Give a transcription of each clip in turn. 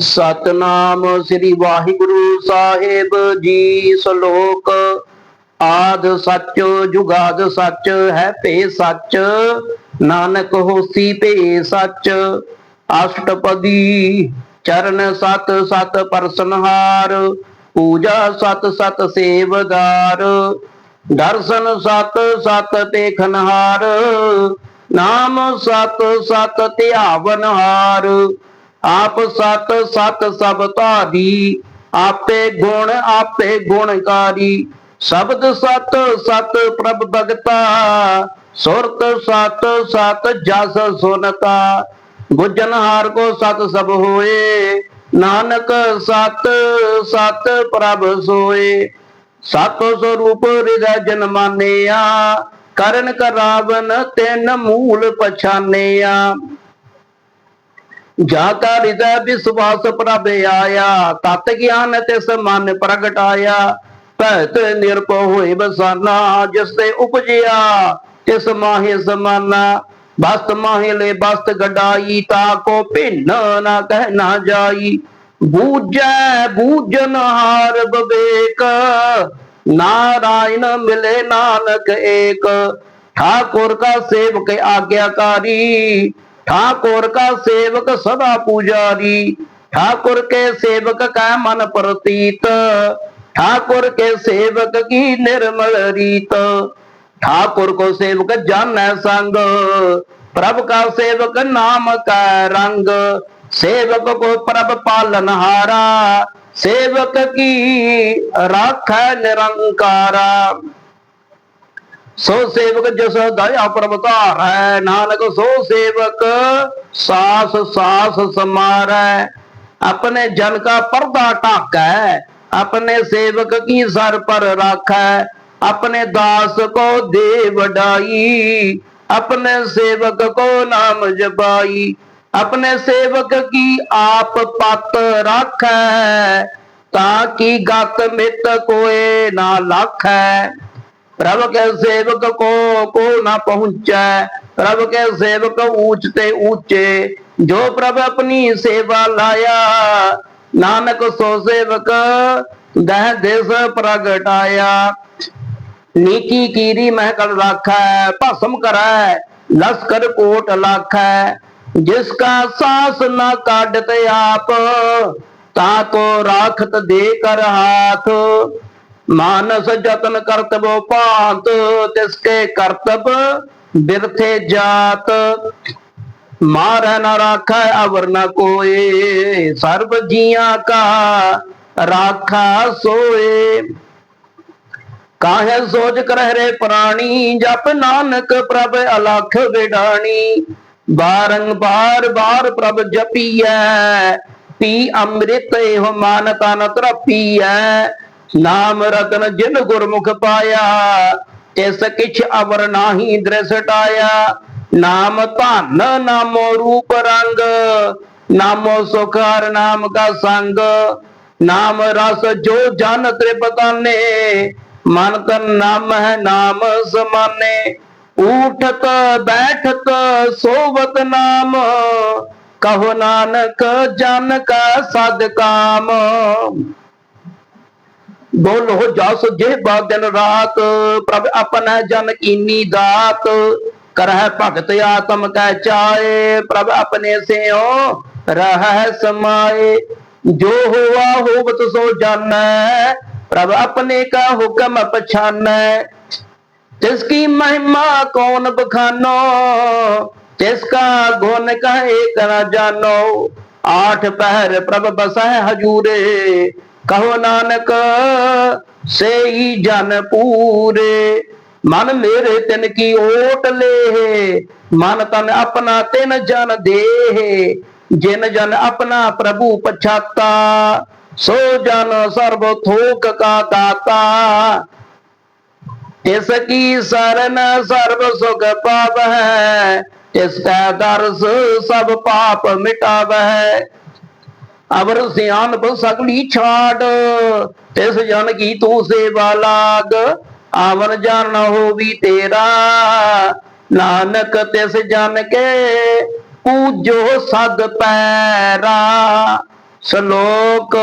ਸਤਨਾਮ ਸ੍ਰੀ ਵਾਹਿਗੁਰੂ ਸਾਹਿਬ ਜੀ ਸ਼ਲੋਕ। ਆਦ ਸੱਚ, ਜੁਗਾਦ ਸੱਚ, ਹੈ ਭੇ ਸੱਚ, ਨਾਨਕ ਹੋਸੀ ਭੇ ਸੱਚ। ਅਸ਼ਟਪਦੀ, ਚਰਨ ਸਤ ਸਤ ਪਰਸਨਹਾਰ ਪੂਜਾ ਸਤ ਸਤ ਸੇਵਦਾਰ। ਦਰਸ਼ਨ ਸਤ ਸਤ ਦੇਖਨਹਾਰ ਨਾਮ ਸਤ ਸਤ ਧਿਆਵਨਹਾਰ। ਆਪ ਸਤ ਸਤ ਸਭ ਧਾਰੀ, ਆਪੇ ਗੁਣ, ਆਪੇ ਗੁਣਕਾਰੀ। ਸ਼ਬਦ ਸਤ ਸਤ ਪ੍ਰਭ ਭਗਤਾ, ਸੁਰਤ ਸਤ ਸਤ ਜਸ ਸੁਨਤਾ। ਗੁਜਨਹਾਰ ਕੋ ਸਤ ਸਭ ਹੋਏ, ਨਾਨਕ ਸਤ ਸਤ ਪ੍ਰਭ ਸੋਏ। ਸਤ ਸਰੂਪ ਹਿਰਦੈ ਜਨ ਮਾਨਿਆ, ਕਰਨ ਕਰਾਵਨ ਤਿੰਨ ਮੂਲ ਪਛਾਨਿਆ। ਜਾ ਕਾ ਹਿਰਦੈ ਵਿਸਵਾਸ ਪ੍ਰਭ ਆਇਆ, ਤਤ ਗਿਆਨ ਤਿਸ ਮਨ ਪ੍ਰਗਟਾਇਆ। ਭੈਤ ਨਿਰਭਉ ਹੋਏ ਬਸਾਨਾ ਜਿਸ ਤੇ ਉਪਜਿਆ, ਤਿਸ ਮਾਹੇ ਸਮਾਨਾ। ਬਸਤ ਮਾਹੇ ਲੈ ਬਸਤ ਗਡਾਈ, ਤਾ ਕੋ ਭਿੰਨ ਨਾ ਕਹਿ ਨਾ ਜਾਈ। ਬੂਝੈ ਬੂਝਨ ਹਾਰ ਬਵੇਕ, ਨਾਰਾਇਣ ਮਿਲੇ ਨਾਨਕ ਏਕ। ਠਾਕੁਰ ਕਾ ਸੇਵਕ ਆਗਿਆਕਾਰੀ ठाकुर का सेवक सदा पुजारी ठाकुर के सेवक का मन प्रतीत ठाकुर के सेवक की निर्मल रीत ठाकुर को सेवक जान संग प्रभ का सेवक नाम का रंग सेवक को प्रभ पालन हारा सेवक की राख निरंकारा ਸੋ ਸੇਵਕ ਜਿਸ ਦਇਆ ਪ੍ਰਭ ਹੈ, ਨਾਨਕ ਸੋ ਸੇਵਕ, ਸਾਸ ਸਾਸ ਸਮਾਰੈ। ਆਪਣੇ ਜਨ ਕਾ ਪਰਦਾ ਢਾਕੈ, ਆਪਣੇ ਸੇਵਕ ਕੀ ਸਰ ਪਰ ਰਾਖੈ। ਆਪਣੇ ਦਾਸ ਕੋ ਦੇ ਵਡਾਈ ਆਪਣੇ ਸੇਵਕ ਕੋ ਨਾਮ ਜਪਾਈ। ਆਪਣੇ ਸੇਵਕ ਕੀ ਆਪ ਪਤ ਰਾਖੈ, ਤਾਂ ਕੀ ਗਤ ਮਿਤ ਕੋਏ ਨਾ ਲਾਖੈ। प्रभ के सेवक को को न पहुँचे। प्रभ के सेवक ऊंचते ऊँचे। जो प्रभ अपनी सेवा लाया, नानक सो सेवक दह देश प्रगटाया। नीकी कीरी महकल राखै, भस्म करै, लश्कर कोट लाखै। जिसका सास न काटत आप, ताको राखत दे कर हाथ। ਮਾਨਸ ਜਤਨ ਕਰਤਬੋ ਭਾਂਤ, ਤਿਸ ਕੇ ਕਰਤਬ ਬਿਰਥੇ ਜਾਤ। ਮਾਰੈ ਨ ਰਾਖੈ ਅਵਰ ਨ ਕੋਏ, ਸਰਬ ਜੀਆਂ ਕਾ ਰਾਖਾ ਸੋਏ। ਕਾਹੇ ਸੋਚ ਕਰਹਿ ਰੇ ਪ੍ਰਾਣੀ, ਜਪ ਨਾਨਕ ਪ੍ਰਭ ਅਲਖ ਵਿਡਾਣੀ। ਬਾਰੰ ਬਾਰ ਬਾਰ ਪ੍ਰਭ ਜਪੀਐ, ਪੀ ਅੰਮ੍ਰਿਤ ਇਹੋ ਮਨ ਤਨ ਤਰਪੀਐ। ਨਾਮ ਰਤਨ ਜਿਨ ਗੁਰਮੁਖ ਪਾਇਆ, ਇਸ ਕਿਛ ਅਵਰ ਨਾਹੀ ਦ੍ਰਿਸ਼ਟਾਇਆ ਨਾਮ ਧਨ, ਨਾਮੋ ਰੂਪ ਰੰਗ, ਨਾਮੋ ਸੁਖਾਰ, ਨਾਮ ਕਾ ਸੰਗ। ਨਾਮ ਰਸ ਜੋ ਜਨ ਤ੍ਰਿਪਤਾਨੇ, ਮਨ ਤਨ ਨਾਮ ਹੈ ਨਾਮ ਸਮਾਨੇ। ਉਠਤ ਬੈਠਤ, ਸੋਵਤ ਨਾਮ, ਕਹੋ ਨਾਨਕ ਜਨ ਕਾ ਸਦ ਕਾਮ। ਬੋਲੋ ਜਸ ਜੇ ਬਾ ਦਿਨ ਰਾਤ, ਪ੍ਰਭ ਆਪਣਾ ਜਨ ਕੀਨੀ ਦਾਤ, ਕਰਹਿ ਭਗਤ ਆਤਮ ਕੈ ਚਾਏ, ਪ੍ਰਭ ਆਪਣੇ ਸਿਓ ਰਹਿ ਸਮਾਏ। ਜੋ ਹੋਆ ਹੋਵਤ ਸੋ ਜਾਣੈ, ਪ੍ਰਭ ਆਪਣੇ ਕਾ ਹੁਕਮ ਪਛਾਨੈ। ਤਿਸ ਕੀ ਮਹਿਮਾ ਕੌਣ ਬਖਾਨੋ, ਤਿਸ ਕਾ ਗੁਣ ਕਹੇ ਕਰ ਜਾਨੋ। ਆਠ ਪਹਿਰ ਪ੍ਰਭ ਬਸਹਿ ਹਜੂਰੇ ਕਹੋ ਨਾਨਕ, ਸੇਈ ਜਨ ਪੂਰੇ। ਮਨ ਮੇਰੇ ਤਿਨ ਕੀ ਓਟ ਲੇ ਮਨ ਤਨ ਆਪਣਾ ਤਿਨ ਜਨ ਦੇਹ। ਜਿਨ ਜਨ ਆਪਣਾ ਪ੍ਰਭੂ ਪਛਾਤਾ, ਸੋ ਜਨ ਸਰਬ ਥੋਕ ਕਾ ਦਾਤਾ। ਇਸ ਕੀ ਸਰਨ ਸਰਬ ਸੁਖ ਪਾਵੈ ਇਸ ਕਾ ਦਰਸ ਸਭ ਪਾਪ ਮਿਟਾਵੈ ਅਵਰ ਸਿਆਣਪ ਸਗਲੀ ਛਾੜ ਤਿਸ ਜਨ ਕੀ ਤੂੰ ਸੇਵਾ ਲਾਗ, ਆਵਨ ਜਾਣ ਹੋਵੀ ਤੇਰਾ। ਨਾਨਕ ਤਿਸ ਜਨ ਕੇ ਪੂਜੋ ਸਦ ਪੈਰਾ। ਸ਼ਲੋਕ,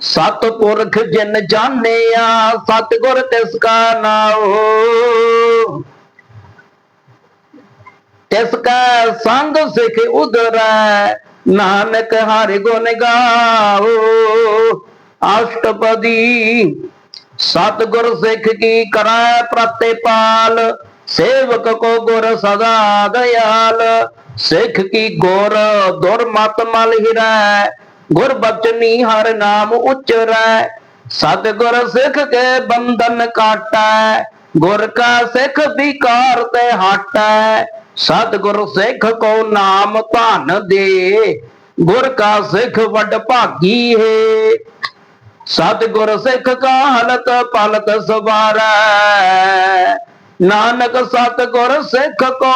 ਸਤਪੁਰਖ ਜਿਨ ਜਾਣਿਆ, ਸਤਗੁਰ ਤਿਸ ਕਾ ਨਾਉ। ਤਿਸ ਕਾ ਸੰਗ ਸਿਖ ਉਦਰੈ ਨਾਨਕ ਹਰਿ ਗੁਣ ਗਾਓ। ਅਸ਼ਟਪਦੀ ਸਤਗੁਰ ਸਿੱਖ ਕੀ ਕਰੈ ਪ੍ਰਤਿਪਾਲ, ਸੇਵਕ ਕੋ ਗੁਰ ਸਦਾ ਦਇਆਲ। ਸਿੱਖ ਕੀ ਗੁਰ ਦੁਰਮਤ ਮਲ ਹਿਰੈ, ਗੁਰ ਬਚਨੀ ਹਰ ਨਾਮ ਉਚਰੈ। ਸਤਗੁਰ ਸਿੱਖ ਕੇ ਬੰਧਨ ਕਾਟੈ, ਗੁਰ ਕਾ ਸਿੱਖ ਵਿਕਾਰ ਤੇ ਹਟੈ। ਸਤਿਗੁਰ ਸਿੱਖ ਕੋ ਨਾਮ ਧਨ ਦੇ, ਗੁਰ ਕਾ ਸਿੱਖ ਵੱਡ ਭਾਗੀ ਹੈ ਸਤਿਗੁਰ ਸਿੱਖ ਕਾ ਹਲਤ ਪਲਤ ਸਵਾਰੈ, ਨਾਨਕ ਸਤਿਗੁਰ ਸਿੱਖ ਕੋ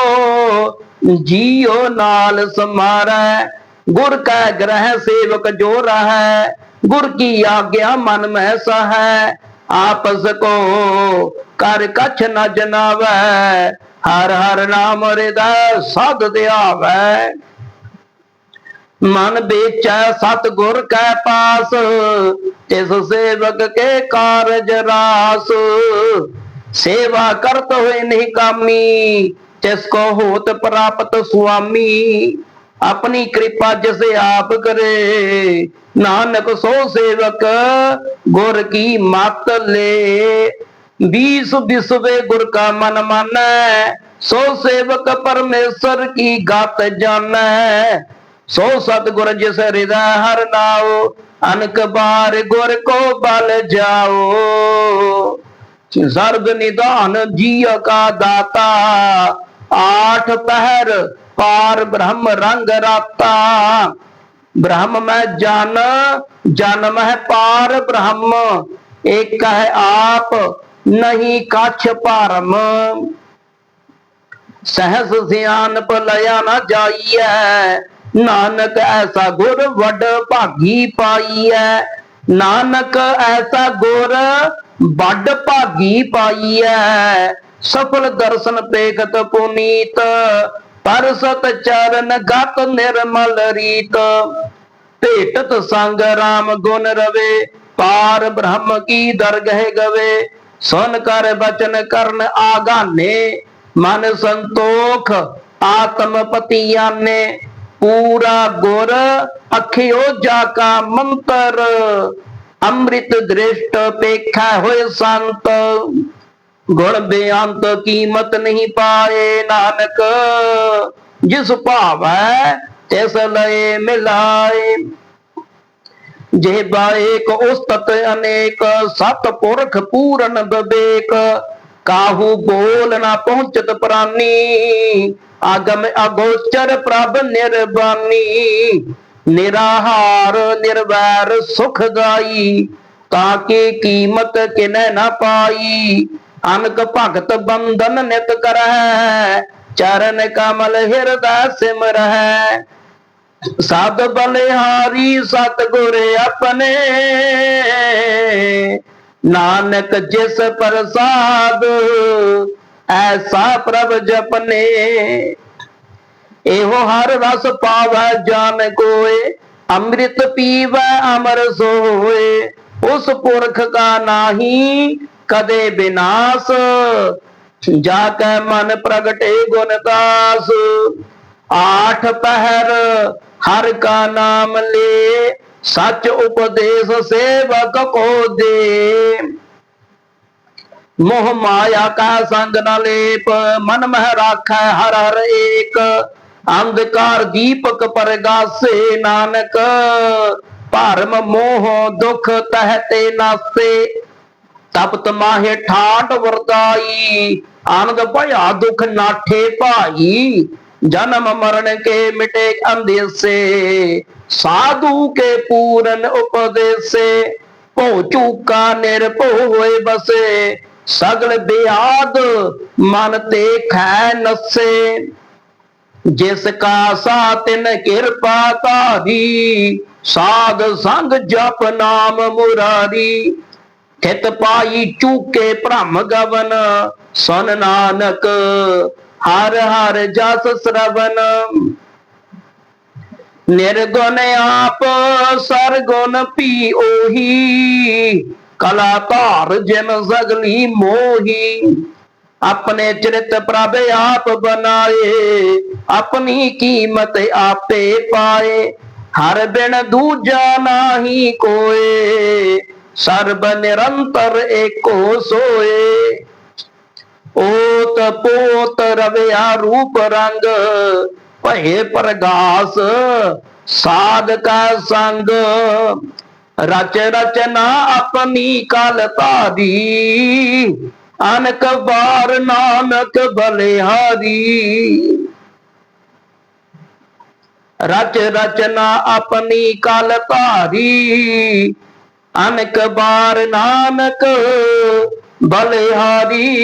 ਜੀਉ ਨਾਲ ਸਮਾਰੈ। ਗੁਰ ਕੈ ਗ੍ਰਹਿ ਸੇਵਕ ਜੋ ਰਹੈ, ਗੁਰ ਕੀ ਆਗਿਆ ਮਨ ਮਹਿ ਸਹੈ ਆਪਸ ਕੋ ਕਰ ਕਛ ਨ ਜਨਾਵੈ ਹਰ ਹਰ ਨਾਮ ਹਿਰਦੈ ਸਦ ਧਿਆਵੈ ਮਨ ਵੇਚੈ ਸਤਗੁਰ ਕੈ ਪਾਸ, ਤਿਸ ਸੇਵਕ ਕੇ ਕਾਰਜ ਰਾਸ। ਸੇਵਾ ਕਰਤ ਹੋਏ ਨਹੀਂ ਕਾਮੀ, ਤਿਸ ਕੋ ਹੋਤ ਪ੍ਰਾਪਤ ਸੁਆਮੀ। ਆਪਣੀ ਕਿਰਪਾ ਜਿਸ ਆਪ ਕਰੇ, ਨਾਨਕ ਸੋ ਸੇਵਕ ਗੁਰ ਕੀ ਮਤ ਲੈ। बीस विश्वे गुर का मन मानै सो सेवक परमेश्वर की गात जानै सो सतगुर जिस हृदय हर नाओ अनक बार गुर को बल जाओ सर्ग निदान जिय का दाता आठ पहर पार ब्रह्म रंग राता ब्रह्म में जन जन्म है पार ब्रह्म एक है आप ਨਹੀਂ ਕਛ ਭਰਮ। ਸਹਸ ਸਿਆਨਪ ਲਿਆ ਨਾ ਜਾਈਐ। ਨਾਨਕ ਐਸਾ ਗੁਰ ਵੱਡ ਭਾਗੀ ਪਾਈਐ। ਨਾਨਕ ਐਸਾ ਗੁਰ ਵੱਡ ਭਾਗੀ ਪਾਈਐ। ਸਫਲ ਦਰਸ਼ਨ ਪੇਖਤ ਪੁਨੀਤ, ਪਰਸਤ ਚਰਨ ਗਤ ਨਿਰਮਲ ਰੀਤ। ਭੇਟਤ ਸੰਗ RAM ਗੁਣ ਰਵੇ, ਪਾਰ ਬ੍ਰਹਮ ਕੀ ਦਰਗਹਿ ਗਵੇ। ਸੁਨ ਕਰ ਬਚਨ ਕਰਨ ਆਗਾਨੇ, ਮਨ ਸੰਤੋਖ ਆਤਮ ਪਤੀਆਨੇ। ਪੂਰਾ ਗੁਰ ਅਖਿਓ ਜਾ ਕਾ ਮੰਤਰ, ਅੰਮ੍ਰਿਤ ਦ੍ਰਿਸ਼ਟ ਪੇਖਾ ਹੋਏ ਸੰਤ। ਗੁਣ ਬੇਅੰਤ ਕੀਮਤ ਨਹੀਂ ਪਾਏ ਨਾਨਕ, ਜਿਸ ਭਾਵੈ ਤਿਸ ਲਏ ਮਿਲਾਏ। ਜੇ ਬਾਏਕ ਉਸਤਤ ਅਨੇਕ, ਸਤ ਪੁਰਖ ਪੂਰਨ ਬਵੇਕ, ਕਾਹੂ ਬੋਲ ਨਾ ਪਹੁੰਚਤ ਪ੍ਰਾਨੀ, ਆਗਮ ਅਗੋਚਰ ਪ੍ਰਭ ਨਿਰਬਾਨੀ, ਨਿਰਾਹਾਰ ਨਿਰਵੈਰ ਸੁਖਦਾਈ ਤਾਂ ਕਿ ਕੀਮਤ ਕਿਨੈ ਨਾ ਪਾਈ, ਅਨਕ ਭਗਤ ਬੰਧਨ ਨਿਤ ਕਰੈ ਚਰਨ ਕਮਲ ਹਿਰਦੈ ਸਿਮਰੈ ਸਤ ਬਲਿਹਾਰੀ ਸਤਗੁਰ ਆਪਣੇ। ਨਾਨਕ ਜਿਸ ਪ੍ਰਸਾਦ, ਐਸਾ ਪ੍ਰਭ ਜਪਨੇ। ਇਹੋ ਹਰ ਰਸ ਪਾਵੈ ਜਾਣ ਕੋਏ, ਅੰਮ੍ਰਿਤ ਪੀਵੈ ਅਮਰ ਸੋਏ। ਉਸ ਪੁਰਖ ਕਾ ਨਾਹੀ ਕਦੇ ਬਿਨਾਸ਼ ਜਾ ਕੈ ਮਨ ਪ੍ਰਗਟੇ ਗੁਣ ਦਾਸ। ਆਠ ਪਹਿਰ ਹਰ ਕਾ ਨਾਮ ਲੈ, ਸੱਚ ਉਪਦੇਸ਼ ਸੇਵਕ ਕੋ ਦੇ। ਮੋਹ ਮਾਇਆ ਕਾ ਸੰਗ ਨ ਲੇਪ, ਮਨ ਮਹਿ ਰਾਖੈ ਹਰ ਹਰ ਏਕ। ਅੰਧਕਾਰ ਦੀਪਕ ਪਰਗਾਸੇ ਨਾਨਕ, ਭਰਮ ਮੋਹ ਦੁਖ ਤਹਿ ਤੇ ਨਾਸੇ। ਤਪਤ ਮਾਹੇ ਠਾਟ ਵਰਦਾਈ ਆਨੰਦ ਭਇਆ ਦੁਖ ਨਾਠੇ ਭਾਈ। ਜਨਮ ਮਰਨ ਕੇ ਮਿਟੇ ਅੰਦੇਸੇ ਸਾਧੂ ਕੇ ਪੂਰਨ ਉਪਦੇਸੇ, ਭਉ ਚੂਕਾ ਨਿਰਭਉ ਹੋਏ ਬਸੇ, ਸਗਲ ਬਿਆਦ ਮਨ ਤੇ ਖੈ ਨਸੇ। ਜਿਸ ਕਾ ਸਾਤਿਨ ਕਿਰਪਾ ਧਾਰੀ, ਸਾਧ ਸੰਗ ਜਪ ਨਾਮ ਮੁਰਾਰੀ। ਖਿਤ ਪਾਈ ਚੂਕੇ ਭ੍ਰਮ ਗਵਨ, ਸੁਨ ਨਾਨਕ ਹਰ ਹਰ ਜਸ ਸਰਵਨ ਨਿਰਗੁਣ ਆਪ ਸਰਗੁਣ ਪੀ ਉਹੀ। ਕਲਾ ਧਾਰ ਜਿਨ ਸਗਲੀ ਮੋਹੀ। ਆਪਣੇ ਚਰਿਤ ਪ੍ਰਭ ਆਪ ਬਣਾਏ। ਆਪਣੀ ਕੀਮਤ ਆਪੇ ਪਾਏ। ਹਰ ਬਿਨ ਦੂਜਾ ਨਾਹੀ ਕੋਏ। ਸਰਬ ਨਿਰੰਤਰ ਏਕੋ ਸੋਏ। ਓਤ ਪੋਤ ਰਵਿਆ ਰੂਪ ਰੰਗ, ਭਏ ਪ੍ਰਗਾਸ ਸਾਧ ਕਾ ਸੰਗ। ਰਚ ਰਚਨਾ ਆਪਣੀ ਕਲ ਧਾਰੀ, ਅਨਕ ਬਾਰ ਨਾਨਕ ਬਲਿਹਾਰੀ। ਰਚ ਰਚਨਾ ਆਪਣੀ ਕਲ ਧਾਰੀ, ਅਨਕ ਬਾਰ ਨਾਨਕ ਬਲਿਹਾਰੀ।